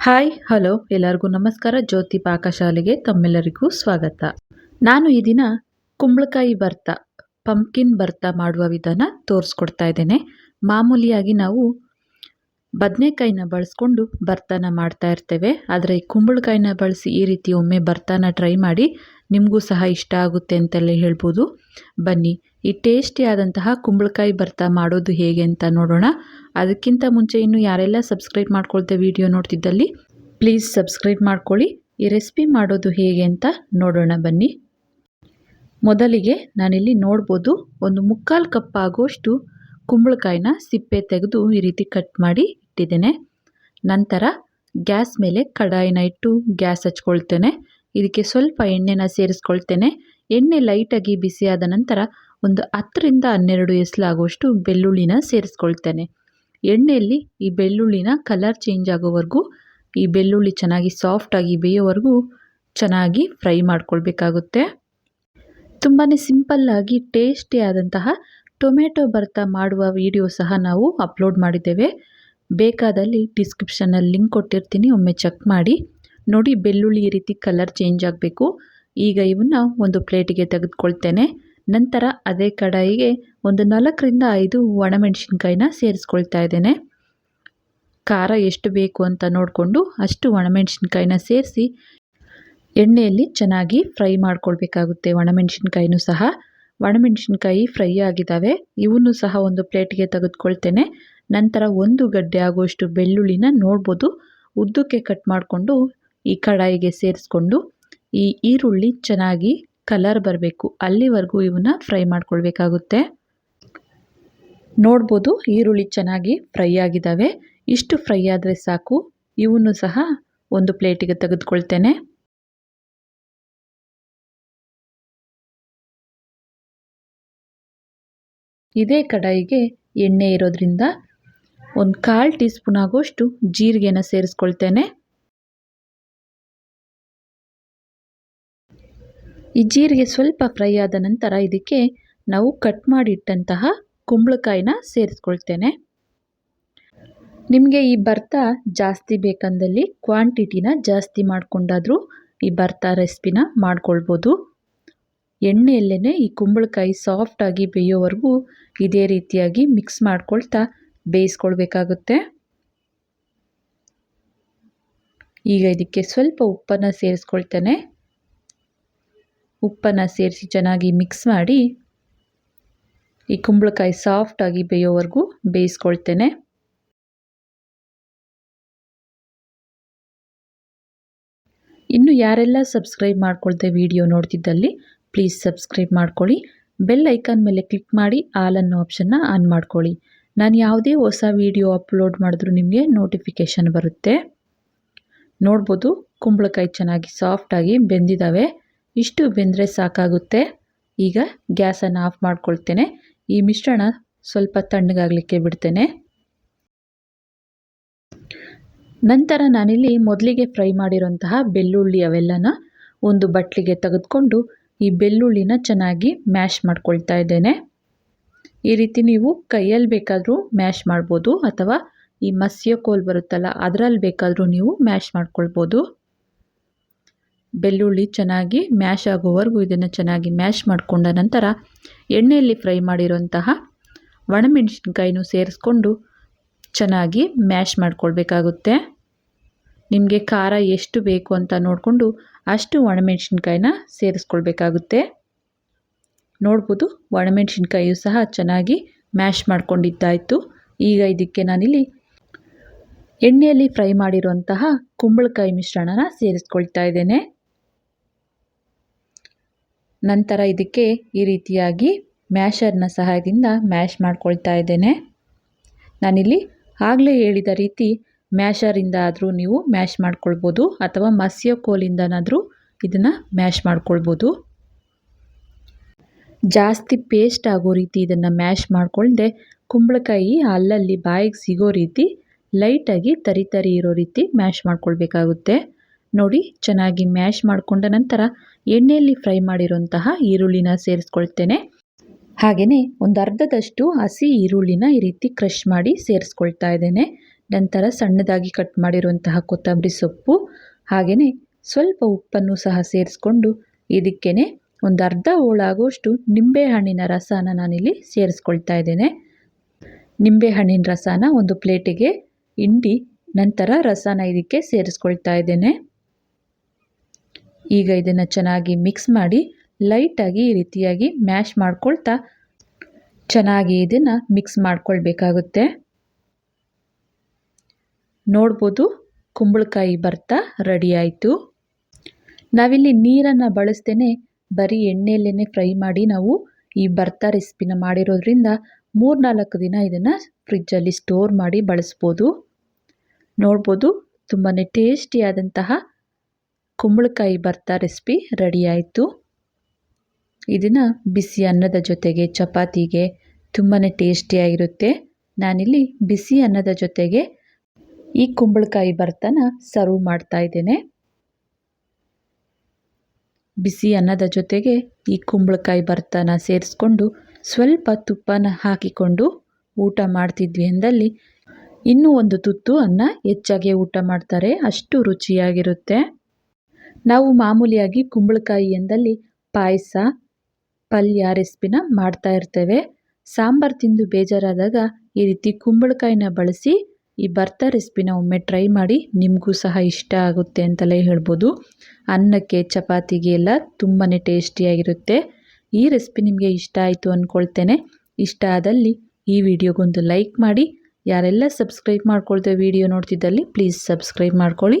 Hi, hello, ಎಲ್ಲರಿಗೂ ನಮಸ್ಕಾರ. ಜ್ಯೋತಿ ಪಾಕಶಾಲೆಗೆ ತಮ್ಮೆಲ್ಲರಿಗೂ ಸ್ವಾಗತ. ನಾನು ಈ ದಿನ ಕುಂಬಳಕಾಯಿ ಭರ್ತ, ಪಂಪ್ಕಿನ್ ಭರ್ತ ಮಾಡುವ ವಿಧಾನ ತೋರಿಸ್ಕೊಡ್ತಾ ಇದ್ದೇನೆ. ಮಾಮೂಲಿಯಾಗಿ ನಾವು ಬದನೆಕಾಯಿನ ಬಳಸ್ಕೊಂಡು ಭರ್ತನ ಮಾಡ್ತಾ ಇರ್ತೇವೆ. ಆದರೆ ಈ ಕುಂಬಳಕಾಯಿನ ಬಳಸಿ ಈ ರೀತಿ ಒಮ್ಮೆ ಭರ್ತನ ಟ್ರೈ ಮಾಡಿ ನಿಮಗೂ ಸಹ ಇಷ್ಟ ಆಗುತ್ತೆ ಅಂತಲೇ ಹೇಳ್ಬೋದು. ಬನ್ನಿ, ಈ ಟೇಸ್ಟಿಯಾದಂತಹ ಕುಂಬಳಕಾಯಿ ಭರ್ತ ಮಾಡೋದು ಹೇಗೆ ಅಂತ ನೋಡೋಣ. ಅದಕ್ಕಿಂತ ಮುಂಚೆ ಇನ್ನು ಯಾರೆಲ್ಲ ಸಬ್ಸ್ಕ್ರೈಬ್ ಮಾಡ್ಕೊಳ್ತೆ ವಿಡಿಯೋ ನೋಡ್ತಿದ್ದಲ್ಲಿ ಪ್ಲೀಸ್ ಸಬ್ಸ್ಕ್ರೈಬ್ ಮಾಡ್ಕೊಳ್ಳಿ. ಈ ರೆಸಿಪಿ ಮಾಡೋದು ಹೇಗೆ ಅಂತ ನೋಡೋಣ ಬನ್ನಿ. ಮೊದಲಿಗೆ ನಾನಿಲ್ಲಿ ನೋಡ್ಬೋದು, ಒಂದು ಮುಕ್ಕಾಲು ಕಪ್ ಆಗುವಷ್ಟು ಕುಂಬಳಕಾಯಿನ ಸಿಪ್ಪೆ ತೆಗೆದು ಈ ರೀತಿ ಕಟ್ ಮಾಡಿ ಇಟ್ಟಿದ್ದೇನೆ. ನಂತರ ಗ್ಯಾಸ್ ಮೇಲೆ ಕಡಾಯಿನ ಇಟ್ಟು ಗ್ಯಾಸ್ ಹಚ್ಕೊಳ್ತೇನೆ. ಇದಕ್ಕೆ ಸ್ವಲ್ಪ ಎಣ್ಣೆನ ಸೇರಿಸ್ಕೊಳ್ತೇನೆ. ಎಣ್ಣೆ ಲೈಟಾಗಿ ಬಿಸಿಯಾದ ನಂತರ ಒಂದು ಹತ್ತರಿಂದ ಹನ್ನೆರಡು ಎಸಲಾಗುವಷ್ಟು ಬೆಳ್ಳುಳ್ಳಿನ ಸೇರಿಸ್ಕೊಳ್ತೇನೆ. ಎಣ್ಣೆಯಲ್ಲಿ ಈ ಬೆಳ್ಳುಳ್ಳಿನ ಕಲರ್ ಚೇಂಜ್ ಆಗೋವರೆಗೂ, ಈ ಬೆಳ್ಳುಳ್ಳಿ ಚೆನ್ನಾಗಿ ಸಾಫ್ಟಾಗಿ ಬೇಯೋವರೆಗೂ ಚೆನ್ನಾಗಿ ಫ್ರೈ ಮಾಡ್ಕೊಳ್ಬೇಕಾಗುತ್ತೆ. ತುಂಬಾ ಸಿಂಪಲ್ಲಾಗಿ ಟೇಸ್ಟಿ ಆದಂತಹ ಟೊಮೆಟೊ ಭರ್ತ ಮಾಡುವ ವಿಡಿಯೋ ಸಹ ನಾವು ಅಪ್ಲೋಡ್ ಮಾಡಿದ್ದೇವೆ. ಬೇಕಾದಲ್ಲಿ ಡಿಸ್ಕ್ರಿಪ್ಷನಲ್ಲಿ ಲಿಂಕ್ ಕೊಟ್ಟಿರ್ತೀನಿ, ಒಮ್ಮೆ ಚೆಕ್ ಮಾಡಿ. ನೋಡಿ ಬೆಳ್ಳುಳ್ಳಿ ಈ ರೀತಿ ಕಲರ್ ಚೇಂಜ್ ಆಗಬೇಕು. ಈಗ ಇವನ್ನ ಒಂದು ಪ್ಲೇಟಿಗೆ ತೆಗೆದುಕೊಳ್ತೇನೆ. ನಂತರ ಅದೇ ಕಡಾಯಿಗೆ ಒಂದು ನಾಲ್ಕರಿಂದ ಐದು ಒಣಮೆಣಸಿನ್ಕಾಯಿನ ಸೇರಿಸ್ಕೊಳ್ತಾ ಇದ್ದೇನೆ. ಖಾರ ಎಷ್ಟು ಬೇಕು ಅಂತ ನೋಡಿಕೊಂಡು ಅಷ್ಟು ಒಣಮೆಣಸಿನ್ಕಾಯಿನ ಸೇರಿಸಿ ಎಣ್ಣೆಯಲ್ಲಿ ಚೆನ್ನಾಗಿ ಫ್ರೈ ಮಾಡ್ಕೊಳ್ಬೇಕಾಗುತ್ತೆ ಒಣಮೆಣಸಿನ್ಕಾಯಿನೂ ಸಹ. ಒಣಮೆಣಸಿನ್ಕಾಯಿ ಫ್ರೈ ಆಗಿದ್ದಾವೆ. ಇವನ್ನೂ ಸಹ ಒಂದು ಪ್ಲೇಟಿಗೆ ತೆಗೆದುಕೊಳ್ತೇನೆ. ನಂತರ ಒಂದು ಗಡ್ಡೆ ಆಗುವಷ್ಟು ಬೆಳ್ಳುಳ್ಳಿನ ನೋಡ್ಬೋದು. ಉದ್ದಕ್ಕೆ ಕಟ್ ಮಾಡಿಕೊಂಡು ಈ ಕಡಾಯಿಗೆ ಸೇರಿಸ್ಕೊಂಡು ಈ ಈರುಳ್ಳಿ ಚೆನ್ನಾಗಿ ಕಲರ್ ಬರಬೇಕು. ಅಲ್ಲಿವರೆಗೂ ಇವನ್ನ ಫ್ರೈ ಮಾಡ್ಕೊಳ್ಬೇಕಾಗುತ್ತೆ. ನೋಡ್ಬೋದು ಈರುಳ್ಳಿ ಚೆನ್ನಾಗಿ ಫ್ರೈ ಆಗಿದ್ದಾವೆ ಇಷ್ಟು ಫ್ರೈ ಆದರೆ ಸಾಕು. ಇವನ್ನು ಸಹ ಒಂದು ಪ್ಲೇಟಿಗೆ ತೆಗೆದುಕೊಳ್ತೇನೆ. ಇದೇ ಕಡಾಯಿಗೆ ಎಣ್ಣೆ ಇರೋದ್ರಿಂದ ಒಂದು ಕಾಲು ಟೀ ಸ್ಪೂನ್ ಆಗೋಷ್ಟು ಜೀರಿಗೆನ ಸೇರಿಸ್ಕೊಳ್ತೇನೆ. ಈ ಜೀರಿಗೆ ಸ್ವಲ್ಪ ಫ್ರೈ ಆದ ನಂತರ ಇದಕ್ಕೆ ನಾವು ಕಟ್ ಮಾಡಿಟ್ಟಂತಹ ಕುಂಬಳಕಾಯಿನ ಸೇರಿಸ್ಕೊಳ್ತೇನೆ. ನಿಮಗೆ ಈ ಭರ್ತ ಜಾಸ್ತಿ ಬೇಕಂದಲ್ಲಿ ಕ್ವಾಂಟಿಟಿನ ಜಾಸ್ತಿ ಮಾಡಿಕೊಂಡಾದರೂ ಈ ಭರ್ತ ರೆಸಿಪಿನ ಮಾಡ್ಕೊಳ್ಬೋದು. ಎಣ್ಣೆಯಲ್ಲೇ ಈ ಕುಂಬಳಕಾಯಿ ಸಾಫ್ಟಾಗಿ ಬೇಯೋವರೆಗೂ ಇದೇ ರೀತಿಯಾಗಿ ಮಿಕ್ಸ್ ಮಾಡ್ಕೊಳ್ತಾ ಬೇಯಿಸ್ಕೊಳ್ಬೇಕಾಗುತ್ತೆ. ಈಗ ಇದಕ್ಕೆ ಸ್ವಲ್ಪ ಉಪ್ಪನ್ನು ಸೇರಿಸ್ಕೊಳ್ತೇನೆ. ಉಪ್ಪನ್ನು ಸೇರಿಸಿ ಚೆನ್ನಾಗಿ ಮಿಕ್ಸ್ ಮಾಡಿ ಈ ಕುಂಬಳಕಾಯಿ ಸಾಫ್ಟಾಗಿ ಬೇಯೋವರೆಗೂ ಬೇಯಿಸ್ಕೊಳ್ತೇನೆ. ಇನ್ನು ಯಾರೆಲ್ಲ ಸಬ್ಸ್ಕ್ರೈಬ್ ಮಾಡ್ಕೊಳ್ತೆ ವಿಡಿಯೋ ನೋಡ್ತಿದ್ದಲ್ಲಿ ಪ್ಲೀಸ್ ಸಬ್ಸ್ಕ್ರೈಬ್ ಮಾಡ್ಕೊಳ್ಳಿ. ಬೆಲ್ ಐಕಾನ್ ಮೇಲೆ ಕ್ಲಿಕ್ ಮಾಡಿ ಆಲ್ ಅನ್ನೋ ಆಪ್ಷನ್ನ ಆನ್ ಮಾಡ್ಕೊಳ್ಳಿ. ನಾನು ಯಾವುದೇ ಹೊಸ ವಿಡಿಯೋ ಅಪ್ಲೋಡ್ ಮಾಡಿದ್ರೂ ನಿಮಗೆ ನೋಟಿಫಿಕೇಷನ್ ಬರುತ್ತೆ. ನೋಡ್ಬೋದು, ಕುಂಬಳಕಾಯಿ ಚೆನ್ನಾಗಿ ಸಾಫ್ಟಾಗಿ ಬೆಂದಿದ್ದಾವೆ ಇಷ್ಟು ಬೆಂದರೆ ಸಾಕಾಗುತ್ತೆ. ಈಗ ಗ್ಯಾಸನ್ನು ಆಫ್ ಮಾಡ್ಕೊಳ್ತೇನೆ. ಈ ಮಿಶ್ರಣ ಸ್ವಲ್ಪ ತಣ್ಣಗಾಗಲಿಕ್ಕೆ ಬಿಡ್ತೇನೆ. ನಂತರ ನಾನಿಲ್ಲಿ ಮೊದಲಿಗೆ ಫ್ರೈ ಮಾಡಿರೋಂತಹ ಬೆಳ್ಳುಳ್ಳಿ ಅವೆಲ್ಲನ ಒಂದು ಬಟ್ಲಿಗೆ ತೆಗೆದುಕೊಂಡು ಈ ಬೆಳ್ಳುಳ್ಳಿನ ಚೆನ್ನಾಗಿ ಮ್ಯಾಶ್ ಮಾಡ್ಕೊಳ್ತಾ ಇದ್ದೇನೆ. ಈ ರೀತಿ ನೀವು ಕೈಯಲ್ಲಿ ಬೇಕಾದರೂ ಮ್ಯಾಶ್ ಮಾಡ್ಬೋದು ಅಥವಾ ಈ ಮಸ್ಯ ಕೋಲ್ ಬರುತ್ತಲ್ಲ ಅದರಲ್ಲಿ ಬೇಕಾದರೂ ನೀವು ಮ್ಯಾಶ್ ಮಾಡ್ಕೊಳ್ಬೋದು. ಬೆಳ್ಳುಳ್ಳಿ ಚೆನ್ನಾಗಿ ಮ್ಯಾಶ್ ಆಗೋವರೆಗೂ ಇದನ್ನು ಚೆನ್ನಾಗಿ ಮ್ಯಾಶ್ ಮಾಡಿಕೊಂಡ ನಂತರ ಎಣ್ಣೆಯಲ್ಲಿ ಫ್ರೈ ಮಾಡಿರುವಂತಹ ಒಣಮೆಣಸಿನ್ಕಾಯಿನೂ ಸೇರಿಸ್ಕೊಂಡು ಚೆನ್ನಾಗಿ ಮ್ಯಾಶ್ ಮಾಡ್ಕೊಳ್ಬೇಕಾಗುತ್ತೆ. ನಿಮಗೆ ಖಾರ ಎಷ್ಟು ಬೇಕು ಅಂತ ನೋಡಿಕೊಂಡು ಅಷ್ಟು ಒಣಮೆಣಸಿನ್ಕಾಯಿನ ಸೇರಿಸ್ಕೊಳ್ಬೇಕಾಗುತ್ತೆ. ನೋಡ್ಬೋದು ಒಣಮೆಣಸಿನ್ಕಾಯಿಯು ಸಹ ಚೆನ್ನಾಗಿ ಮ್ಯಾಶ್ ಮಾಡ್ಕೊಂಡಿದ್ದಾಯಿತು. ಈಗ ಇದಕ್ಕೆ ನಾನಿಲ್ಲಿ ಎಣ್ಣೆಯಲ್ಲಿ ಫ್ರೈ ಮಾಡಿರುವಂತಹ ಕುಂಬಳಕಾಯಿ ಮಿಶ್ರಣನ ಸೇರಿಸ್ಕೊಳ್ತಾ ಇದ್ದೇನೆ. ನಂತರ ಇದಕ್ಕೆ ಈ ರೀತಿಯಾಗಿ ಮ್ಯಾಶರ್ನ ಸಹಾಯದಿಂದ ಮ್ಯಾಶ್ ಮಾಡ್ಕೊಳ್ತಾ ಇದ್ದೇನೆ. ನಾನಿಲ್ಲಿ ಆಗಲೇ ಹೇಳಿದ ರೀತಿ ಮ್ಯಾಶರಿಂದ ಆದರೂ ನೀವು ಮ್ಯಾಶ್ ಮಾಡ್ಕೊಳ್ಬೋದು ಅಥವಾ ಮಸ್ಯ ಕೋಲಿಂದನಾದರೂ ಇದನ್ನು ಮ್ಯಾಶ್ ಮಾಡ್ಕೊಳ್ಬೋದು. ಜಾಸ್ತಿ ಪೇಸ್ಟ್ ಆಗೋ ರೀತಿ ಇದನ್ನು ಮ್ಯಾಶ್ ಮಾಡ್ಕೊಳ್ಳದೆ ಕುಂಬಳಕಾಯಿ ಅಲ್ಲಲ್ಲಿ ಬಾಯಿಗೆ ಸಿಗೋ ರೀತಿ ಲೈಟಾಗಿ ತರಿ ತರಿ ಇರೋ ರೀತಿ ಮ್ಯಾಶ್ ಮಾಡ್ಕೊಳ್ಬೇಕಾಗುತ್ತೆ. ನೋಡಿ, ಚೆನ್ನಾಗಿ ಮ್ಯಾಶ್ ಮಾಡಿಕೊಂಡ ನಂತರ ಎಣ್ಣೆಯಲ್ಲಿ ಫ್ರೈ ಮಾಡಿರುವಂತಹ ಈರುಳ್ಳಿನ ಸೇರಿಸ್ಕೊಳ್ತೇನೆ. ಹಾಗೆಯೇ ಒಂದು ಅರ್ಧದಷ್ಟು ಹಸಿ ಈರುಳ್ಳಿನ ಈ ರೀತಿ ಕ್ರಷ್ ಮಾಡಿ ಸೇರಿಸ್ಕೊಳ್ತಾ ಇದ್ದೇನೆ. ನಂತರ ಸಣ್ಣದಾಗಿ ಕಟ್ ಮಾಡಿರುವಂತಹ ಕೊತ್ತಂಬರಿ ಸೊಪ್ಪು ಹಾಗೆಯೇ ಸ್ವಲ್ಪ ಉಪ್ಪನ್ನು ಸಹ ಸೇರಿಸ್ಕೊಂಡು ಇದಕ್ಕೇ ಒಂದು ಅರ್ಧ ಹೋಳಾಗುವಷ್ಟು ನಿಂಬೆಹಣ್ಣಿನ ರಸನ ನಾನಿಲ್ಲಿ ಸೇರಿಸ್ಕೊಳ್ತಾ ಇದ್ದೇನೆ. ನಿಂಬೆಹಣ್ಣಿನ ರಸನ ಒಂದು ಪ್ಲೇಟಿಗೆ ಹಿಂಡಿ, ನಂತರ ರಸನ ಇದಕ್ಕೆ ಸೇರಿಸ್ಕೊಳ್ತಾ ಇದ್ದೇನೆ. ಈಗ ಇದನ್ನು ಚೆನ್ನಾಗಿ ಮಿಕ್ಸ್ ಮಾಡಿ ಲೈಟಾಗಿ ಈ ರೀತಿಯಾಗಿ ಮ್ಯಾಶ್ ಮಾಡ್ಕೊಳ್ತಾ ಚೆನ್ನಾಗಿ ಇದನ್ನು ಮಿಕ್ಸ್ ಮಾಡ್ಕೊಳ್ಬೇಕಾಗುತ್ತೆ. ನೋಡ್ಬೋದು ಕುಂಬಳಕಾಯಿ ಬರ್ತಾ ರೆಡಿ ಆಯಿತು. ನಾವಿಲ್ಲಿ ನೀರನ್ನು ಬಳಸ್ತೇನೆ, ಬರೀ ಎಣ್ಣೆಯಲ್ಲೇ ಫ್ರೈ ಮಾಡಿ ನಾವು ಈ ಬರ್ತಾ ರೆಸಿಪಿನ ಮಾಡಿರೋದ್ರಿಂದ ಮೂರ್ನಾಲ್ಕು ದಿನ ಇದನ್ನು ಫ್ರಿಜ್ಜಲ್ಲಿ ಸ್ಟೋರ್ ಮಾಡಿ ಬಳಸ್ಬೋದು. ನೋಡ್ಬೋದು ತುಂಬಾ ಟೇಸ್ಟಿಯಾದಂತಹ ಕುಂಬಳಕಾಯಿ ಭರ್ತ ರೆಸಿಪಿ ರೆಡಿ ಆಯಿತು. ಇದನ್ನು ಬಿಸಿ ಅನ್ನದ ಜೊತೆಗೆ ಚಪಾತಿಗೆ ತುಂಬಾ ಟೇಸ್ಟಿಯಾಗಿರುತ್ತೆ ನಾನಿಲ್ಲಿ ಬಿಸಿ ಅನ್ನದ ಜೊತೆಗೆ ಈ ಕುಂಬಳಕಾಯಿ ಭರ್ತನ ಸರ್ವ್ ಮಾಡ್ತಾ ಇದ್ದೇನೆ. ಬಿಸಿ ಅನ್ನದ ಜೊತೆಗೆ ಈ ಕುಂಬಳಕಾಯಿ ಭರ್ತನ ಸೇರಿಸ್ಕೊಂಡು ಸ್ವಲ್ಪ ತುಪ್ಪನ ಹಾಕಿಕೊಂಡು ಊಟ ಮಾಡ್ತಿದ್ವಿ ಅಂದಲ್ಲಿ ಇನ್ನೂ ಒಂದು ತುತ್ತು ಅನ್ನ ಹೆಚ್ಚಾಗಿ ಊಟ ಮಾಡ್ತಾರೆ. ಅಷ್ಟು ರುಚಿಯಾಗಿರುತ್ತೆ. ನಾವು ಮಾಮೂಲಿಯಾಗಿ ಕುಂಬಳಕಾಯಿ ಎಂದಲ್ಲಿ ಪಾಯಸ, ಪಲ್ಯ, ರೆಸಿಪಿನ ಮಾಡ್ತಾ ಇರ್ತೇವೆ. ಸಾಂಬಾರು ತಿಂದು ಬೇಜಾರಾದಾಗ ಈ ರೀತಿ ಕುಂಬಳಕಾಯಿನ ಬಳಸಿ ಈ ಭರ್ತಾ ರೆಸಿಪಿನ ಒಮ್ಮೆ ಟ್ರೈ ಮಾಡಿ ನಿಮಗೂ ಸಹ ಇಷ್ಟ ಆಗುತ್ತೆ ಅಂತಲೇ ಹೇಳ್ಬೋದು. ಅನ್ನಕ್ಕೆ, ಚಪಾತಿಗೆ ಎಲ್ಲ ತುಂಬಾ ಟೇಸ್ಟಿಯಾಗಿರುತ್ತೆ. ಈ ರೆಸಿಪಿ ನಿಮಗೆ ಇಷ್ಟ ಆಯಿತು ಅಂದ್ಕೊಳ್ತೇನೆ ಇಷ್ಟ ಆದಲ್ಲಿ ಈ ವಿಡಿಯೋಗೊಂದು ಲೈಕ್ ಮಾಡಿ. ಯಾರೆಲ್ಲ ಸಬ್ಸ್ಕ್ರೈಬ್ ಮಾಡ್ಕೊಳ್ತೇವೆ ವಿಡಿಯೋ ನೋಡ್ತಿದ್ದಲ್ಲಿ ಪ್ಲೀಸ್ ಸಬ್ಸ್ಕ್ರೈಬ್ ಮಾಡ್ಕೊಳ್ಳಿ.